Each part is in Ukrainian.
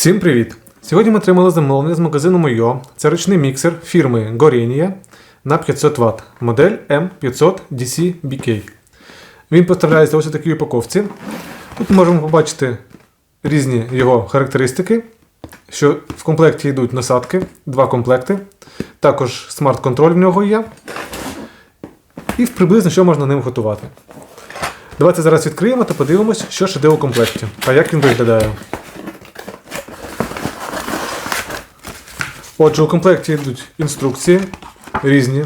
Всім привіт! Сьогодні ми отримали замовлення з магазину Мойо. Це ручний міксер фірми Gorenia на 500 Вт, модель M500 DC BK. Він поставляється ось у такій упаковці. Тут ми можемо побачити різні його характеристики, що в комплекті йдуть насадки, два комплекти. Також смарт-контроль в нього є. І приблизно що можна ним готувати. Давайте зараз відкриємо та подивимось, що ж іде у комплекті, та як він виглядає. Отже, у комплекті йдуть інструкції різні.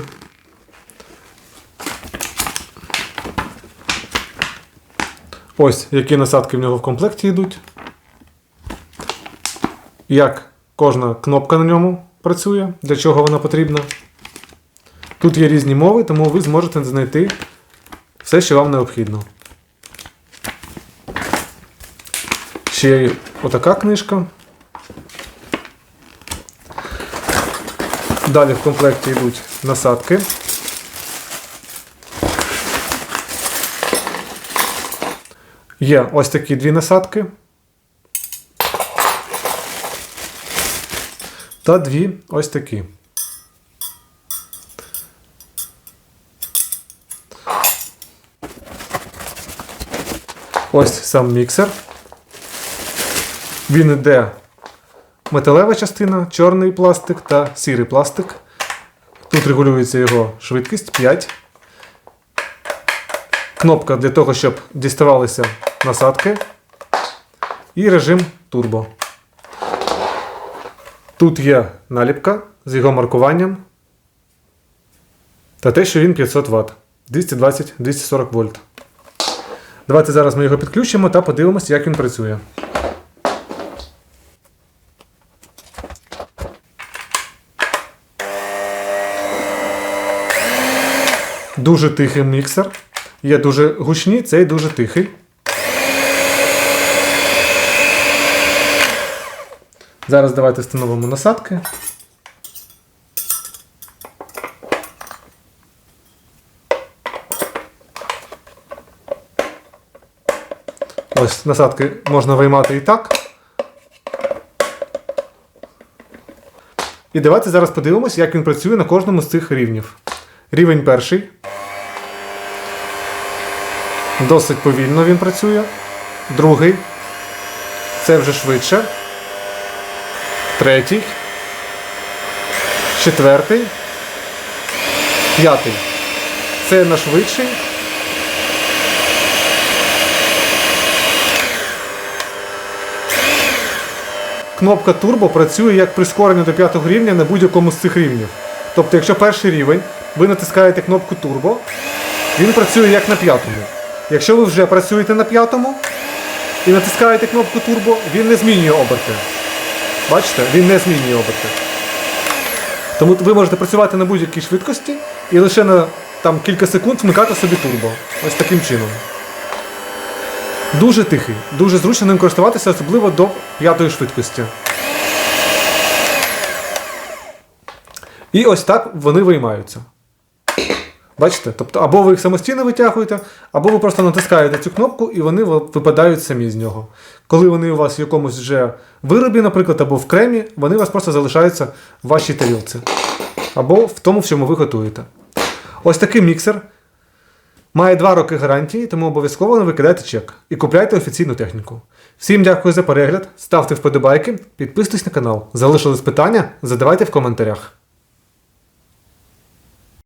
Ось які насадки в нього в комплекті йдуть. Як кожна кнопка на ньому працює, для чого вона потрібна. Тут є різні мови, тому ви зможете знайти все, що вам необхідно. Ще є отака книжка. Далі в комплекті йдуть насадки. Є ось такі дві насадки. Та дві ось такі. Ось сам міксер. Він іде металева частина, чорний пластик та сірий пластик. Тут регулюється його швидкість 5. Кнопка для того, щоб діставалися насадки. І режим турбо. Тут є наліпка з його маркуванням. Та те, що він 500 Вт. 220-240 вольт. Давайте зараз ми його підключимо та подивимося, як він працює. Дуже тихий міксер. Є дуже гучні, цей дуже тихий. Зараз давайте встановимо насадки. Ось насадки можна виймати і так. І давайте зараз подивимось, як він працює на кожному з цих рівнів. Рівень перший. Досить повільно він працює. Другий. Це вже швидше. Третій. Четвертий. П'ятий. Це на швидший. Кнопка Turbo працює як прискорення до п'ятого рівня на будь-якому з цих рівнів. Тобто, якщо перший рівень, ви натискаєте кнопку Turbo, він працює як на п'ятому. Якщо ви вже працюєте на п'ятому і натискаєте кнопку Turbo, він не змінює оберти. Бачите? Він не змінює оберти. Тому ви можете працювати на будь-якій швидкості і лише на там, кілька секунд вмикати собі турбо. Ось таким чином. Дуже тихий, дуже зручно ним користуватися, особливо до п'ятої швидкості. І ось так вони виймаються. Бачите? Тобто, або ви їх самостійно витягуєте, або ви просто натискаєте цю кнопку і вони випадають самі з нього. Коли вони у вас в якомусь вже виробі, наприклад, або в кремі, вони у вас просто залишаються в вашій тарілці. Або в тому, в чому ви готуєте. Ось такий міксер. Має 2 роки гарантії, тому обов'язково не викидайте чек і купляйте офіційну техніку. Всім дякую за перегляд, ставте вподобайки, підписуйтесь на канал. Залишились питання, задавайте в коментарях.